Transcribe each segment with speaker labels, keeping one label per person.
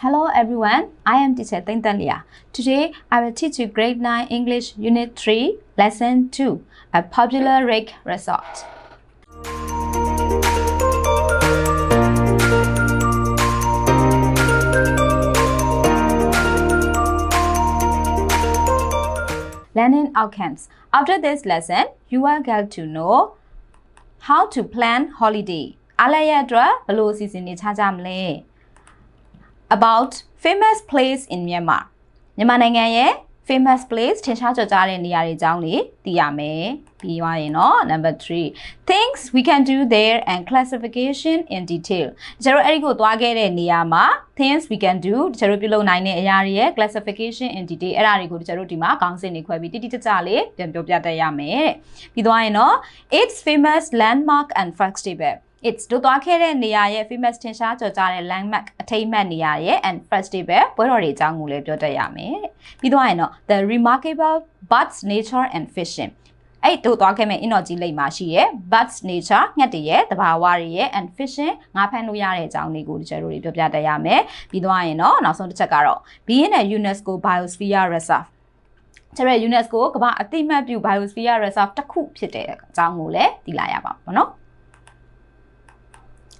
Speaker 1: Hello everyone, I am teacher Teng Tan Lia. Today I will teach you grade 9 English Unit 3, Lesson 2, a popular lake resort. Learning outcomes. After this lesson, you will get to know how to plan holiday. အားလည်းရအတွက်ဘယ်လိုအစီအစဉ်တွေချကြမလဲ about famous place in Myanmar မြန်မာနိုင်ငံရဲ့ famous place ထင်ရှားကျော်ကြားတဲ့နေရာတွေအကြောင်းလေးသိရမယ်ပြီးသွားရင်တော့ number 3 things we can do there and classification in detail ကျတို့အဲ့ဒီကိုသွားခဲ့တဲ့နေရာမှာ things we can do ကျတို့ပြုလုပ်နိုင်တဲ့အရာတွေရဲ့ classification in detail အဲ့ဒါတွေကိုကျတို့ဒီမှာခေါင်းစဉ်တွေခွဲပြီးတိတိကျကျလေးပြန်ပြောပြတတ်ရမယ်တဲ့ပြီးသွားရင်တော့ its famous landmark and festival It's တို့သွားခဲ့တဲ့နေရာရဲ့ famous ထင်ရှားကျော်ကြားတဲ့ landmark အထိမ်းအမှတ်နေရာရဲ့ and festival ပွဲတော်တွေအကြောင်းကိုလည်းပြောတတ်ရမယ်။ပြီးတော့ရင်တော့ the remarkable birds nature and fishing အဲ့တို့သွားခဲ့မဲ့အင်တော်ကြီးလိမ့်မှာရှိရဲ့ birds nature ငှက်တွေရဲ့တဘာဝတွေရဲ့ and fishing ငါဖမ်းလို့ရတဲ့အကြောင်းတွေကိုဒီကျတို့တွေပြောပြတတ်ရမယ်။ပြီးတော့ရင်တော့နောက်ဆုံးတစ်ချက်ကတော့ being a UNESCO biosphere reserve ကျတဲ့ UNESCO ကမ္ဘာအသိမှတ်ပြု biosphere reserve တစ်ခုဖြစ်တဲ့အကြောင်းကိုလည်းသိလာရပါဘောနော်။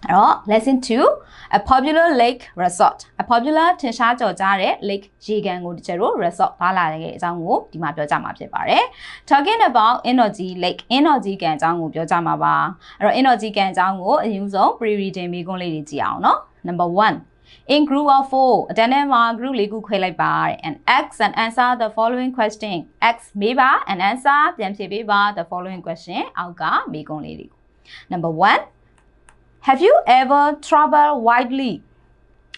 Speaker 1: အဲ့တော့ lesson 2 a popular lake resort a popular ထင်ရှားကြော်ကြားတဲ့ lake ရေကန်ကိုတချို့တို့ resort သွားလာတဲ့အကြောင်းကိုဒီမှာပြောကြမှာဖြစ်ပါတယ် talking about energy lake energy ကန်အကြောင်းကိုပြောကြမှာပါအဲ့တော့ energy ကန်အကြောင်းကိုအရင်ဆုံး pre reading မိကုန်းလေးတွေကြည့်အောင်เนาะ number 1 in group of 4အတန်းထဲမှာ group လေးခုခွဲလိုက်ပါတဲ့ and x and answer the following question x မေးပါ and answer ပြန်ဖြေပေးပါ the following question အောက်ကမိကုန်းလေးတွေ number 1 Have you ever traveled widely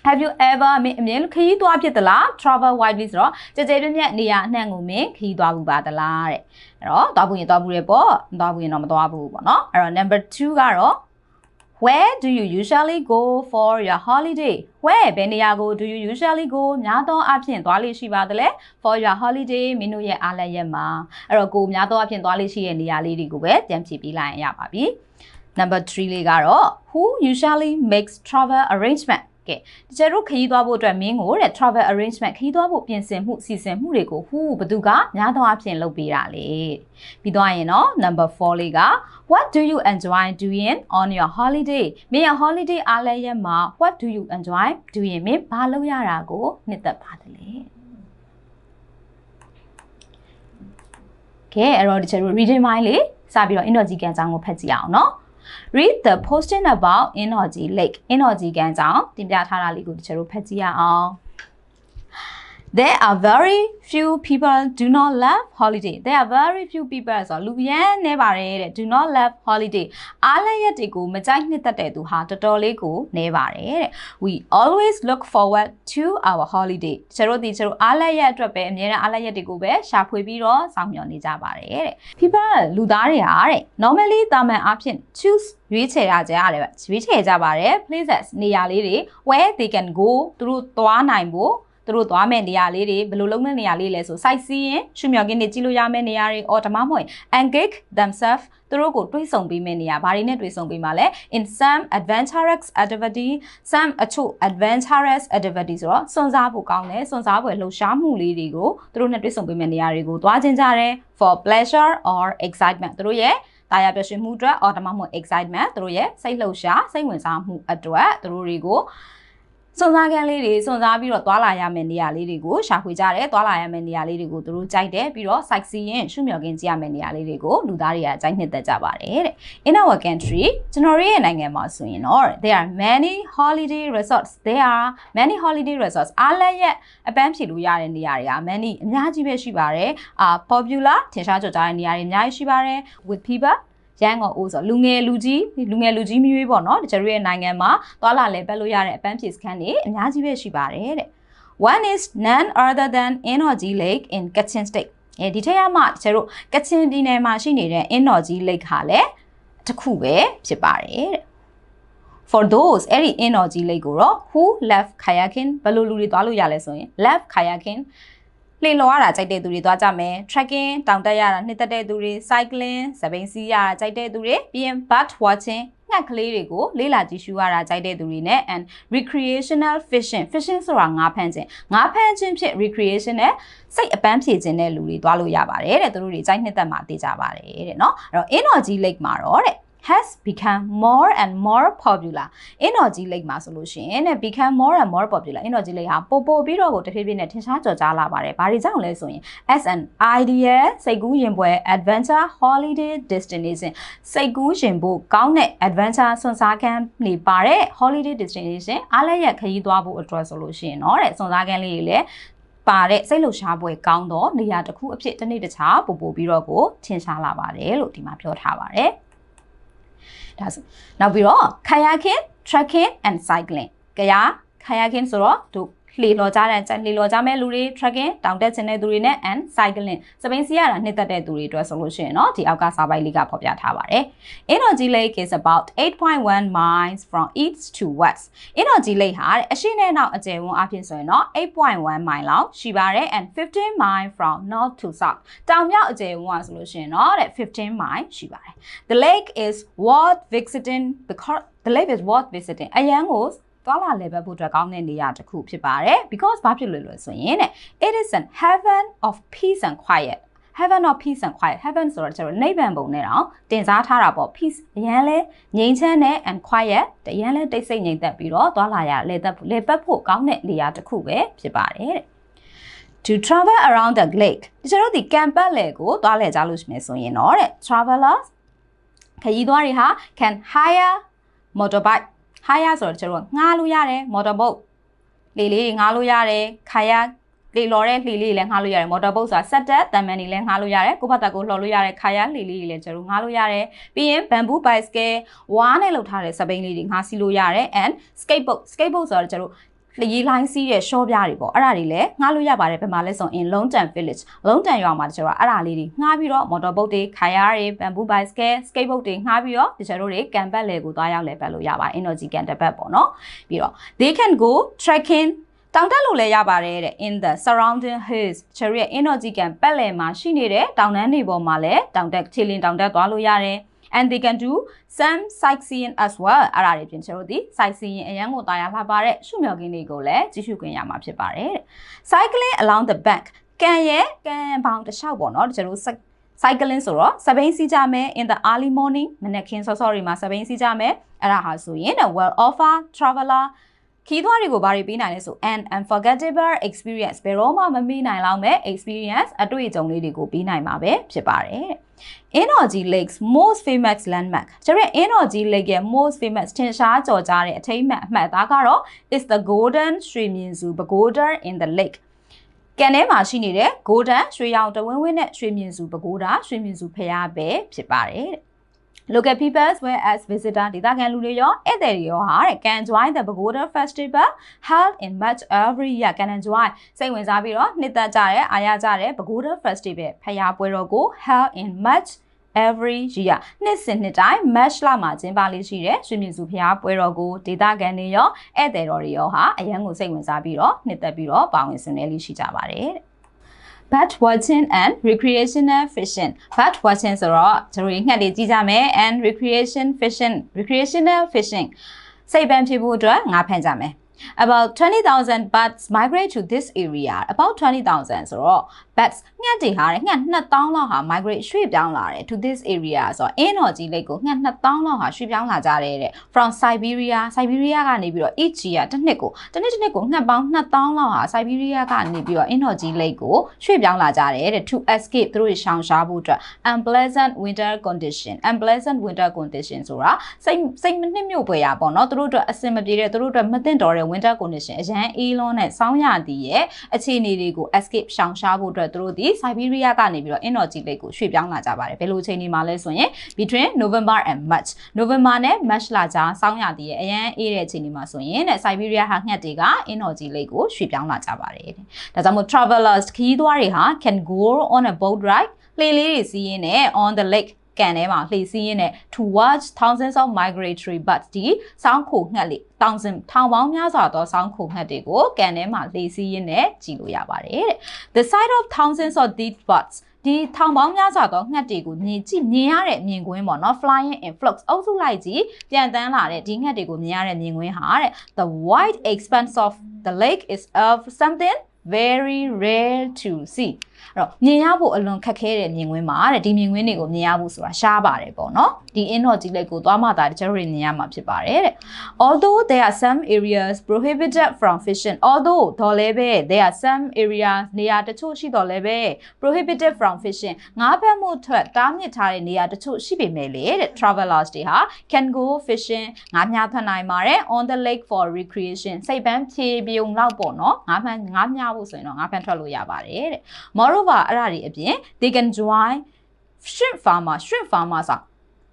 Speaker 1: Have you ever မင်းအမြင်ခရီးသွားဖြစ်သလား travel widely ဆိုတော့ကြကြပြည့်ပြည့်နေရာအနှံ့ကိုမင်းခရီးသွားဘူးပါသလားတဲ့အဲ့တော့သွားဘူးရင်သွားဘူးရပေါ့မသွားဘူးရင်တော့မသွားဘူးပေါ့နော်အဲ့တော့ number 2ကတော့ Where do you usually go for your holiday? Where ဘယ်နေရာကို do you usually go များသောအားဖြင့်သွားလေ့ရှိပါသလဲ for your holiday မင်းတို့ရဲ့အားလက်ရက်မှာအဲ့တော့ကိုများသောအားဖြင့်သွားလေ့ရှိတဲ့နေရာလေးတွေကိုပဲပြန်ဖြည့်ပေးလိုက်ရင်ရပါပြီ။ Number 3လေးကတော့ who usually makes travel arrangement ကဲတကယ်လို့ခရီးသွားဖို့အတွက်မင်းကိုတဲ့ travel arrangement ခရီးသွားဖို့ပြင်ဆင်မှုစီစဉ်မှုတွေကို who ဘသူကများသောအားဖြင့်လုပ်ပေးတာလေပြီးသွားရင်တော့ number 4လေးက what do you enjoy doing on your holiday မင်းရဲ့ holiday အားလဲရက်မှာ what do you enjoy doing မင်းဘာလုပ်ရတာကိုနှစ်သက်ပါတယ်လေကဲအဲ့တော့တကယ်လို့ reading mind လေးစပြီးတော့ energy ကံအကြောင်းကိုဖတ်ကြည့်အောင်နော် read the posting about energy lake energy ကန်ကြောင့်တင်ပြထားတာလေးကိုတချို့တို့ဖတ်ကြည့်ရအောင် There are very few people do not love holiday. There are very few people ဆိုတော့လူရန်နေပါတယ်တဲ့ do not love holiday. အားလရက်တွေကိုမကြိုက်နှစ်သက်တဲ့သူဟာတော်တော်လေးကိုနေပါတယ်တဲ့ We always look forward to our holiday. ကျတို့ဒီကျတို့အားလရက်အတွက်ပဲအများနဲ့အားလရက်တွေကိုပဲရှာဖွေပြီးတော့စောင့်မျှော်နေကြပါတယ်တဲ့ People လူသားတွေဟာတဲ့ normally တာမန်အားဖြင့် choose ရွေးချယ်ရကြရတယ်ဗျရွေးချယ်ကြပါတယ် places နေရာလေးတွေ where they can go သူတို့သွားနိုင်ဖို့ သူတို့သွားမဲ့နေရာလေးတွေဘယ်လိုလုပ်မဲ့နေရာလေးလဲဆို site seeing ရှုမြော်ကင်းတွေကြည့်လို့ရမယ့်နေရာတွေ or ဓမ္မမဟုတ် engage themselves သူတို့ကိုတွေးဆုံပေးမယ့်နေရာဘာတွေနဲ့တွေးဆုံပေးမှာလဲ in some adventurous activity some အချို့ adventurous activity ဆိုတော့စွန့်စားဖို့ကောင်းတယ်စွန့်စားဖွယ်လှုပ်ရှားမှုလေးတွေကိုသူတို့နဲ့တွေးဆုံပေးမယ့်နေရာတွေကိုသွားခြင်းကြတယ် for pleasure or excitement သူတို့ရဲ့တာယာပျော်ရွှင်မှုအတွက် or ဓမ္မမဟုတ် excitement သူတို့ရဲ့စိတ်လှုပ်ရှားစိတ်ဝင်စားမှုအတွက်သူတို့တွေကို စွန်စားကန်းလေးတွေစွန်စားပြီးတော့သွာလာရမယ့်နေရာလေးတွေကိုရှာဖွေကြတယ်သွာလာရမယ့်နေရာလေးတွေကိုသူတို့ကြိုက်တယ်ပြီးတော့ site seeing ရှုမြော်ကင်းကြည့်ရမယ့်နေရာလေးတွေကိုလူသားတွေကကြိုက်နှစ်သက်ကြပါတယ်တဲ့ In our country ကျွန်တော်ရဲ့နိုင်ငံမှာဆိုရင်တော့ there are many holiday resorts there are many holiday resorts အားလည်းရဲ့အပန်းဖြေလို့ရတဲ့နေရာတွေက many အများကြီးပဲရှိပါတယ်အာ popular ထင်ရှားကြော်ကြားတဲ့နေရာတွေအများကြီးရှိပါတယ် with people ရန်ကုန်အိုးဆိုလူငယ်လူကြီးလူငယ်လူကြီးမျိုးပေါ့နော်တချို့ရဲ့နိုင်ငံမှာသွာလာလဲပတ်လို့ရတဲ့အပန်းဖြေစခန်းတွေအများကြီးပဲရှိပါတယ်တဲ့ One is none other than Energy Lake in Kachin State အဲဒီထက်မှတချို့ကချင်ပြည်နယ်မှာရှိနေတဲ့ Energy Lake ဟာလည်းတစ်ခုပဲဖြစ်ပါတယ်တဲ့ for those အဲ့ဒီ energy lake ကိုတော့ who left kayaking ဘယ်လိုလူတွေသွားလို့ရလဲဆိုရင် left kayaking လှေလော်ရတာကြိုက်တဲ့သူတွေသွားကြမယ် trekking တောင်တက်ရတာနှစ်သက်တဲ့သူတွေ cycling စပိန်စီးရတာကြိုက်တဲ့သူတွေပြီးရင် bird watching ငှက်ကလေးတွေကိုလေ့လာကြည့်ရှုရတာကြိုက်တဲ့သူတွေနဲ့ and recreational fishing fishing ဆိုတာငါးဖမ်းခြင်းငါးဖမ်းခြင်းဖြစ် recreation နဲ့စိတ်အပန်းဖြေခြင်းတဲ့လူတွေသွားလို့ရပါတယ်တဲ့သူတို့တွေကြိုက်နှစ်သက်မှာသိကြပါတယ်တဲ့เนาะအဲ့တော့ energy lake မှာတော့တဲ့ has become more and more popular energy lake မှာဆိုလို့ရှိရင်တဲ့ become more and more popular energy lake ဟာပိုပိုပြီးတော့ကိုတဖြည်းဖြည်းနဲ့ထင်ရှားကြော်ကြားလာပါတယ်။ဘာတွေကြောင့်လဲဆိုရင် as an ideal စိတ်ကူးရင်ပွဲ adventure holiday destination စိတ်ကူးရင်ဖို့ကောင်းတဲ့ adventure စွန့်စားခန်းနေပါတဲ့ holiday destination အားလည်းရခရီးသွားဖို့အတွက်ဆိုလို့ရှိရင်เนาะတဲ့စွန့်စားခန်းလေးတွေလည်းပါတဲ့စိတ်လှုပ်ရှားပွဲကောင်းတော့နေရာတစ်ခုအဖြစ်တစ်နေ့တစ်ခြားပို့ပို့ပြီးတော့ကိုထင်ရှားလာပါတယ်လို့ဒီမှာပြောထားပါတယ်။ ဒါဆိုနောက်ပြီးတော့ kayaking trekking and cycling ကြရ kayaking ဆိုတော့သူ လှေလော်ကြတဲ့လှေလော်ကြမဲ့လူတွေ trekking တောင်တက်ချင်တဲ့သူတွေနဲ့ and cycling စပိန်စီရတာနှစ်သက်တဲ့သူတွေအတွက်ဆိုလို့ရှိရင်เนาะဒီအောက်ကစာပိုက်လေးကဖော်ပြထားပါတယ် Energy Lake is about 8.1 miles from east to west Energy Lake ဟာအရှိနဲ့နောက်အကျယ်ဝန်းအဖြစ်ဆိုရင်เนาะ8.1 mile လောက်ရှိပါတယ် and 15 mile from north to south တောင်မြောက်အကျယ်ဝန်းဆိုလို့ရှိရင်เนาะတဲ့15 mile ရှိပါတယ် The lake is worth visiting because the lake is worth visiting အရန်ကို သွားလာလည်ပတ်ဖို့အတွက်ကောင်းတဲ့နေရာတစ်ခုဖြစ်ပါတယ် because ဘာဖြစ်လို့လဲဆိုရင်တဲ့ it is an heaven of peace and quiet heaven of peace and quiet heaven ဆိုတော့ကျွန်တော်နိဗ္ဗာန်ဘုံနဲ့တော့တင်စားထားတာပေါ့ peace အရန်လဲငြိမ်းချမ်းတဲ့ and quiet တရန်လဲတိတ်ဆိတ်ငြိမ်သက်ပြီးတော့သွားလာရလေသက်လေပတ်ဖို့ကောင်းတဲ့နေရာတစ်ခုပဲဖြစ်ပါတယ်တဲ့ to travel around the lake ကျွန်တော်တို့ဒီ campus လေကိုသွားလဲကြလို့ရှိမယ်ဆိုရင်တော့တဲ့ travelers ခရီးသွားတွေဟာ can hire motorbike hire ဆိုတော့ကျွန်တော်ငှားလို့ရတယ် motorboat လေလေးတွေငှားလို့ရတယ် kayak လေလော်တဲ့လှေလေးလည်းငှားလို့ရတယ် motorboat ဆိုတာစက်တက်တံမန်တွေလည်းငှားလို့ရတယ်ကိုယ့်ဘက်တက်ကိုလှော်လို့ရတယ် kayak လှေလေးတွေလည်းကျွန်တော်ငှားလို့ရတယ်ပြီးရင် bamboo bicycle ဝါးနဲ့လုပ်ထားတဲ့စပိန်လေးတွေငှားစီးလို့ရတယ် and skateboard skateboard ဆိုတော့ကျွန်တော် လျေးလိုင်းစီးတဲ့ရှော့ပြားတွေပေါ့အဲ့ဒါတွေလည်းငှားလို့ရပါတယ်ဘယ်မှာလဲဆိုရင် Long Tan Village Long Tan ရွာမှာတချို့ကအဲ့ဒါလေးတွေငှားပြီးတော့ motor boat တွေ kayak တွေ bamboo bicycle skateboard တွေငှားပြီးတော့တချို့တွေကန်ပတ်လေကိုသွားရောက်လေပတ်လို့ရပါတယ် energy ကန်တက်ပတ်ပေါ့နော်ပြီးတော့ they can go trekking တောင်တက်လို့လည်းရပါတယ်တဲ့ in the surrounding hills ချရီရဲ့ energy ကန်ပတ်လည်မှာရှိနေတဲ့တောင်တန်းတွေပေါ်မှာလည်းတောင်တက်ခြေလင်းတောင်တက်သွားလို့ရတယ် and they can do some sightseeing as well အဲ့ဒါတွေပြင်ကျွန်တော်တို့ဒီ sightseeing အရန်ကိုတာယာလှပတဲ့ရှုမြော်ခင်းတွေကိုလည်းကြည့်ရှုခွင့်ရမှာဖြစ်ပါတယ်တဲ့ cycling along the bank ကန်ရဲ့ကန်ပေါင်တစ်လျှောက်ပေါ့နော်ကျွန်တော်တို့ cycling ဆိုတော့စပိန်စီးကြမယ် in the early morning မနက်ခင်းစောစောတွေမှာစပိန်စီးကြမယ်အဲ့ဒါဟာဆိုရင် the well offer traveler ခီးသွားတွေကိုဘာတွေပေးနိုင်လဲဆို an unforgettable experience ဘယ်တော့မှမမေ့နိုင်လောက်မဲ့ experience အတွေ့အကြုံလေးတွေကိုပေးနိုင်မှာပဲဖြစ်ပါတယ် Energy Lakes most famous landmark ကျွန်တော် Energy Lake ရဲ့ most famous ထင်ရှားကြော်ကြားတဲ့အထိမ်းအမှတ်အမှတ်သားကတော့ is the golden ရွှေမြင်စု pagoda in the lake ကန်ထဲမှာရှိနေတဲ့ golden ရွှေရောင်တဝင်းဝင်းနဲ့ရွှေမြင်စု pagoda ရွှေမြင်စုဖျားပဲဖြစ်ပါတယ်တဲ့ local people as well as visitor ဒေသခံလူတွေရောဧည့်သည်တွေရောဟာတဲ့ can join the Pagoda Festival held in March every year can enjoy စိတ်ဝင်စားပြီးတော့နှစ်သက်ကြတဲ့အားရကြတဲ့ Pagoda Festival ဖျားပွဲတော်ကို held in March every year နှစ်စဉ်နှစ်တိုင်း match လမှာကျင်းပလေးရှိတဲ့ရွှေမြင့်စုဖျားပွဲတော်ကိုဒေသခံတွေရောဧည့်သည်တော်တွေရောဟာအရန်ကိုစိတ်ဝင်စားပြီးတော့နှစ်သက်ပြီးတော့ပါဝင်ဆင်နွှဲလေးရှိကြပါတယ်တဲ့ bird watching and recreational fishing bird watching ဆိုတော့ကျွန်တော်ငှက်တွေကြည့်ကြမယ် and recreation fishing recreational fishing စိတ်ပန်းဖြစ်ဖို့အတွက်ငါဖမ်းကြမယ် about 20,000 birds migrate to this area about 20,000ဆိုတော့ birds ငှက်တွေဟာငှက်2000လောက်ဟာ migrate ရွှေ့ပြောင်းလာတယ် to this area ဆိုတော့ energy lake ကိုငှက်2000လောက်ဟာရွှေ့ပြောင်းလာကြတယ်တဲ့ from Siberia Siberia ကနေပြီးတော့ each year တစ်နှစ်ကိုတစ်နှစ်တစ်နှစ်ကိုငှက်ပေါင်း2000လောက်ဟာ Siberia ကနေပြီးတော့ energy lake ကိုရွှေ့ပြောင်းလာကြတယ်တဲ့ to escape သူတို့ရှောင်ရှားဖို့အတွက် unpleasant winter condition unpleasant winter condition ဆိုတာစိတ်စိတ်မနှစ်မြို့ပွေရပေါ့နော်သူတို့အတွက်အဆင်မပြေတဲ့သူတို့အတွက်မသင့်တော်တဲ့ winter condition အရန်အေးလွန်းနဲ့စောင်းရသည်ရဲ့အခြေအနေတွေကို escape ရှောင်ရှားဖို့အတွက်သူတို့ဒီ Siberia ကနေပြီးတော့ energy lake ကိုရွှေ့ပြောင်းလာကြပါတယ်ဘယ်လိုချိန်ဒီမှာလဲဆိုရင် between November and March November နဲ့ March လကြားစောင်းရသည်ရဲ့အရန်အေးတဲ့ချိန်ဒီမှာဆိုရင်တဲ့ Siberia ဟာငှက်တွေက energy lake ကိုရွှေ့ပြောင်းလာကြပါတယ်တဲ့ဒါကြောင့်မို့ travelers ခရီးသွားတွေဟာ can go on a boat ride လှေလေးတွေစီးရင်းနဲ့ on the lake ကန်ထဲမှာလှေစီးရင်းနဲ့ to watch thousands of migratory birds ဒီစောင်းခိုငှက်လေးတောင်စင်ထောင်ပေါင်းများစွာသောစောင်းခိုငှက်တွေကိုကန်ထဲမှာလှေစီးရင်းနဲ့ကြည့်လို့ရပါတယ်တဲ့ the sight of thousands of these birds ဒီထောင်ပေါင်းများစွာသောငှက်တွေကိုမြင်ကြည့်မြင်ရတဲ့မြင်ကွင်းပေါ့နော် flying in flocks အုပ်စုလိုက်ကြီးပြန်တန်းလာတဲ့ဒီငှက်တွေကိုမြင်ရတဲ့မြင်ကွင်းဟာတဲ့ the wide expanse of the lake is of something very rare to see အဲ့တော့မြင်ရဖို့အလွန်ခက်ခဲတဲ့မြင်ကွင်းမှာတဲ့ဒီမြင်ကွင်းတွေကိုမြင်ရဖို့ဆိုတာရှားပါတယ်ပေါ့နော်ဒီ energy lake ကိုသွားမှသာကျွန်တော်တို့မြင်ရမှာဖြစ်ပါတယ်တဲ့ although there are some areas prohibited from fishing although တော်လည်းပဲ there are some areas နေရာတချို့ရှိတော်လည်းပဲ prohibited from fishing ငါးဖက်မှုထွက်တားမြစ်ထားတဲ့နေရာတချို့ရှိပေမဲ့လေတဲ့ travelers တွေဟာ can go fishing ငါးမြထွက်နိုင်ပါတယ် on the lake for recreation စိတ်ပန်းဖြေပြုံလောက်ပေါ့နော်ငါးဖမ်းငါးမြဖို့ဆိုရင်တော့ငါးဖမ်းထွက်လို့ရပါတယ်တဲ့ moreover အဲ့ဒါတွေအပြင် they can join shrimp farmer shrimp farmer ဆို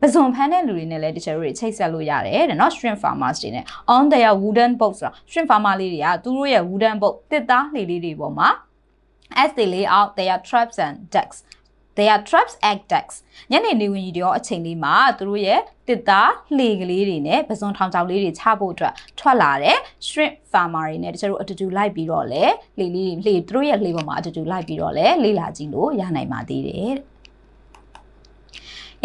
Speaker 1: ပဇွန်ဖမ်းတဲ့လူတွေနဲ့လည်းတချို့တွေချိတ်ဆက်လို့ရတယ်တဲ့နော် shrimp farmers တွေနဲ့ on their wooden boats ဆိုတာ shrimp farmer လေးတွေကသူတို့ရဲ့ wooden boat တစ်သားလှေလေးတွေပေါ်မှာ as they lay out their traps and decks their traps and decks ညနေနေဝင်ကြီးတော့အချိန်လေးမှာသူတို့ရဲ့တစ်သားလှေကလေးတွေနဲ့ပဇွန်ထောင်ချောက်လေးတွေချဖို့အတွက်ထွက်လာတဲ့ shrimp farmer တွေနဲ့တချို့တို့အတူတူလိုက်ပြီးတော့လေလှေလေးတွေလှေသူတို့ရဲ့လှေပေါ်မှာအတူတူလိုက်ပြီးတော့လေလေ့လာကြည့်လို့ရနိုင်ပါသေးတယ်တဲ့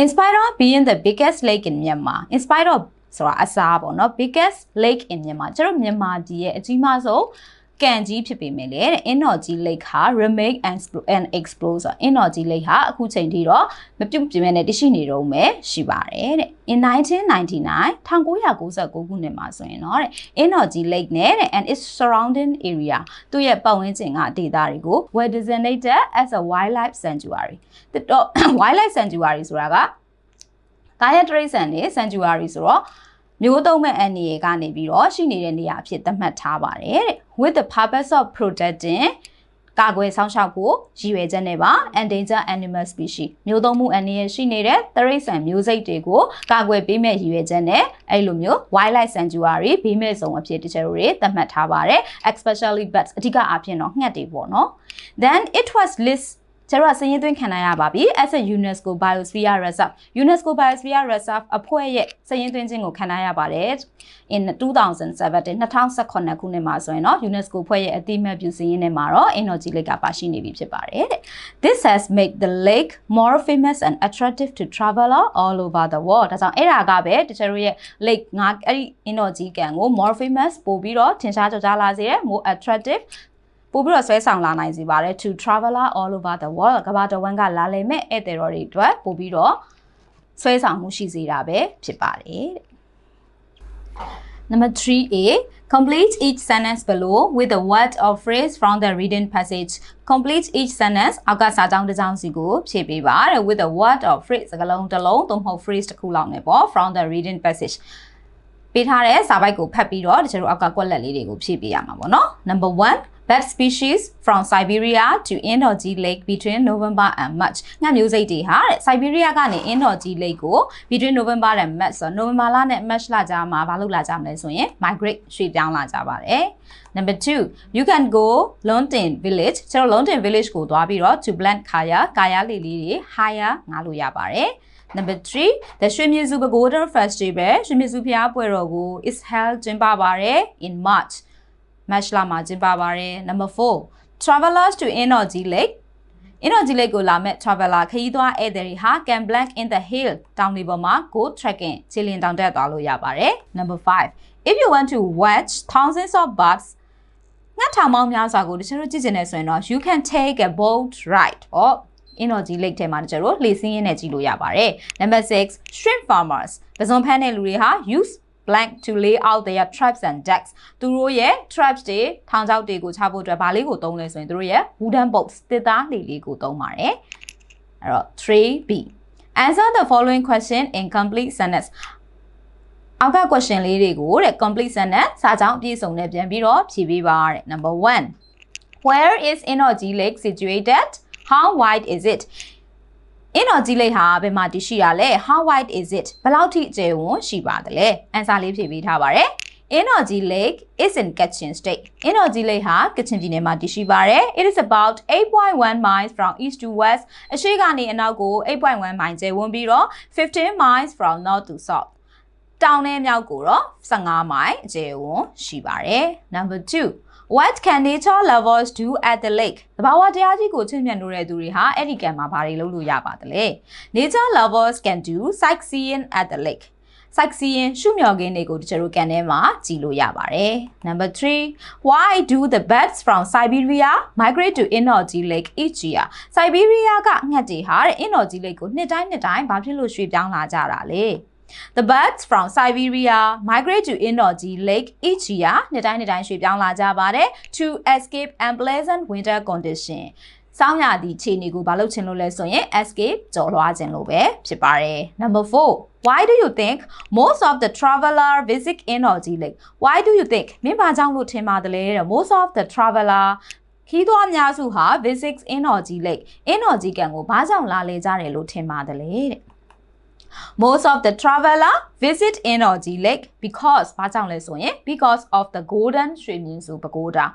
Speaker 1: In spite of being the biggest lake in Myanmar in spite of ဆိုတာအစားပေါ့နော် biggest lake in Myanmar ကျတော့မြန်မာပြည်ရဲ့အကြီးမားဆုံး ကန်ကြီးဖြစ်ပေမဲ့လေတဲ့ Energy Lake ဟာ remain and explore ဆို Energy Lake ဟာအခုချိန်ထိတော့မပြုတ်ပြင်းမဲ့နဲ့တရှိနေတော့မယ်ရှိပါတယ်တဲ့ in 1999 1999ခုနှစ်မှာဆိုရင်တော့တဲ့ Energy Lake နဲ့တဲ့ and its surrounding area သူ့ရဲ့ပတ်ဝန်းကျင်ကဒေသတွေကို were designated as a wildlife sanctuary တော့ wildlife sanctuary ဆိုတာကကာယတရိษံနေ sanctuary ဆိုတော့ မျိုးသုံးမဲ့အန်နီရေကနေပြီးတော့ရှိနေတဲ့နေရာအဖြစ်သတ်မှတ်ထားပါတယ်တဲ့ with the purpose of protecting ကာကွယ်ဆောင်ရှောက်ဖို့ရည်ရွယ်ချက်နဲ့ပါ endangered animal species မျိုးသုံးမှုအန္တရာယ်ရှိနေတဲ့တရိษံမျိုးစိတ်တွေကိုကာကွယ်ပေးမဲ့ရည်ရွယ်ချက်နဲ့အဲ့လိုမျိုး wildlife sanctuary ဘေးမဲ့ဇုံအဖြစ်တချို့တွေသတ်မှတ်ထားပါတယ် especially birds အဓိကအဖြစ်တော့ငှက်တွေပေါ့နော် then it was list ကျတော့စည်ရင်သွင်းခံနိုင်ရပါပြီ as a UNESCO Biosphere Reserve UNESCO Biosphere Reserve အဖွဲ့ရဲ့စည်ရင်သွင်းခြင်းကိုခံနိုင်ရပါတယ် in 2017 2018ခုနှစ်မှာဆိုရင်တော့ UNESCO ဖွဲ့ရဲ့အတိအမှတ်ပြုစည်ရင်းထဲမှာတော့ Energy Lake ကပါရှိနေပြီဖြစ်ပါတယ်တဲ့ This has made the lake more famous and attractive to traveler all over the world ဒါကြောင့်အဲ့ဒါကပဲတချို့ရဲ့ lake ငါအဲ့ဒီ Energy ကန်ကို more famous ပို့ပြီးတော့ထင်ရှားကြော်ကြားလာစေတယ် more attractive ပို့ပြီးတော့ဆွဲဆောင်လာနိုင်စေပါတယ် to traveler all over the world ကမ္ဘာတော်ဝန်ကလာလည်မဲ့ဧည့်သည်တော်တွေအတွက်ပို့ပြီးတော့ဆွဲဆောင်မှုရှိစေတာပဲဖြစ်ပါတယ်တဲ့ Number 3A Complete each sentence below with a word or phrase from the reading passage. Complete each sentence အောက်ကစာကြောင်းတစ်ကြောင်းစီကိုဖြည့်ပေးပါတဲ့ with a word or phrase စကားလုံးတစ်လုံးသို့မဟုတ် phrase တစ်ခုလောက်နဲ့ပေါ့ from the reading passage ပေးထားတဲ့စာပိုက်ကိုဖတ်ပြီးတော့တချို့အောက်ကကွက်လက်လေးတွေကိုဖြည့်ပေးရမှာပေါ့နော် Number 1 bat species from Siberia to Indoji Lake between November and March ငှက်မျိုးစိတ်တွေဟာတဲ့ Siberia ကနေ Indoji Lake ကို between November and March ဆို November လနဲ့ March လကြားမှာဘာလုပ်လာကြမလဲဆိုရင် migrate ရွှေ့ပြောင်းလာကြပါတယ် Number 2 you can go Lontin village ကျွန်တော် Lontin village ကိုသွားပြီးတော့ to blend kaya kaya လေးလေးတွေ higher ငါလို့ရပါတယ် Number 3 the ရွှေမြစု Pagoda Festival ရွှေမြစုဖျားပွဲတော်ကို is held ကျင်းပပါတယ် in March March လမှာကျင်းပပါတယ် Number 4 travelers to Energy Lake Energy Lake ကိုလာမဲ့ traveler ခရီးသွားဧည့်သည်တွေဟာ can blank in the hill တောင်တွေပေါ်မှာ go trekking ခြေလျင်တောင်တက်သွားလို့ရပါတယ် Number 5 if you want to watch thousands of birds ငှက်ထောင်ပေါင်းများစွာကိုတချို့တို့ကြည့်ကျင်နေဆိုရင်တော့ you can take a boat ride or Energy Lake ထဲမှာတချို့တို့လှေစင်းရင်းနဲ့ကြည့်လို့ရပါတယ်။ Number 6 shrimp farmers ပဇွန်ဖမ်းတဲ့လူတွေဟာ use blank to lay out their traps and decks သူတို့ရဲ့ traps တွေထောင်ချောက်တွေကိုချဖို့အတွက်ဗာလေးကိုသုံးလဲဆိုရင်သူတို့ရဲ့ wooden boats တစ်သားလှေလေးကိုသုံးပါတယ်။အဲ့တော့ 3B Answer the following question in complete sentence အောက်က question လေးတွေကိုတဲ့ complete sentence စာကြောင်းအပြည့်စုံနဲ့ပြန်ပြီးတော့ဖြေပေးပါတဲ့ Number 1 Where is Energy Lake situated? How wide is it? Energy Lake ဟာဘယ်မှာတည်ရှိရလဲ How wide is it? ဘယ်လောက်ထိအကျယ်ဝန်းရှိပါသလဲ Answer လေးဖြေပေးထားပါတယ် Energy Lake is in Kachin State. Energy Lake ဟာကချင်ပြည်နယ်မှာတည်ရှိပါတယ်။ It is about 8.1 miles from east to west. အရှေ့ကနေအနောက်ကို8.1မိုင်ကျယ်ဝန်းပြီးတော့15 miles from north to south. တောင်နဲ့မြောက်ကိုတော့15မိုင်အကျယ်ဝန်းရှိပါတယ်။ Number 2 What can nature lovers do at the lake သဘာဝတရားကြီးကိုချစ်မြတ်နိုးတဲ့သူတွေဟာအဲ့ဒီကံမှာဘာတွေလုပ်လို့ရပါသလဲ Nature lovers can do sightseeing at the lake sightseeing ရှုမျှော်ခင်းတွေကိုတချို့တို့ကန်ထဲမှာကြည့်လို့ရပါတယ်။ Number 3 Why do the birds from Siberia migrate to Innoji Lake each year? Siberia ကငှက်တွေဟာတဲ့ Innoji Lake ကိုနှစ်တိုင်းနှစ်တိုင်းဘာဖြစ်လို့ရွှေ့ပြောင်းလာကြတာလဲ။ The birds from Siberia migrate to Innoji Lake each year နှစ်တိုင်းနှစ်တိုင်းရွှေ့ပြောင်းလာကြပါတယ် to escape unpleasant winter condition စောင်းရသည့်ခြေနေကိုဘာလို့ချင်လို့လဲဆိုရင် escape ကျော်လွှားခြင်းလို့ပဲဖြစ်ပါတယ် number 4 why do you think most of the traveler visit energy lake why do you think မင်းဘာကြောင့်လို့ထင်ပါတယ်လဲတဲ့ most of the traveler ခီးသွားအများစုဟာ visit energy lake energy ကန်ကိုဘာကြောင့်လာလေကြတယ်လို့ထင်ပါတယ်လေတဲ့ Most of the traveler visit Energy Lake because ဘာကြောင့်လဲဆိုရင် because of the golden ရွှေမြင့်စုပဲခူးတာ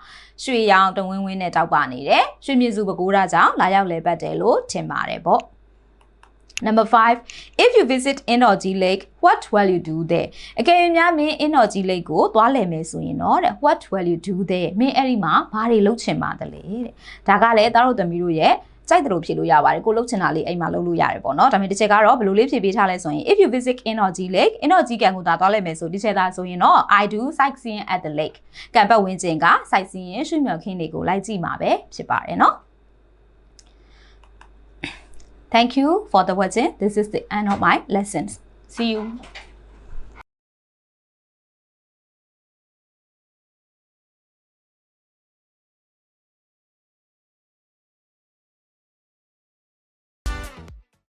Speaker 1: ရွှေရောင်တဝင်းဝင်းနဲ့တောက်ပနေတယ်ရွှေမြင့်စုပဲခူးတာကြောင့်လာရောက်လဲပတ်တယ်လို့ထင်ပါတယ်ပေါ့ Number 5 if you visit Energy Lake what will you do there အကယ်၍များမင်း Energy Lake ကိုသွားလည်မယ်ဆိုရင်တော့တဲ့ what will you do there မင်းအဲ့ဒီမှာဘာတွေလုပ်ချင်ပါသလဲတဲ့ဒါကလည်းသားတို့သမီးတို့ရဲ့ ကြိုက်တယ်လို့ဖြေလို့ရပါတယ်ကိုလုပ်ချင်တာလေးအိမ်မှာလုပ်လို့ရတယ်ပေါ့နော်ဒါပေမဲ့တစ်ချက်ကတော့ဘယ်လိုလေးဖြေပေးထားလဲဆိုရင် if you visit Energy Lake Energy ကန်ကိုသာသွားလိုက်မယ်ဆိုဒီချက်သားဆိုရင်တော့ I do sightseeing at the lake ကံပတ်ဝန်းကျင်က sightseeing ရွှေမြော်ခင်းတွေကိုလိုက်ကြည့်မှာပဲဖြစ်ပါတယ်နော် Thank you for the watching. This is the end of my lessons. See you.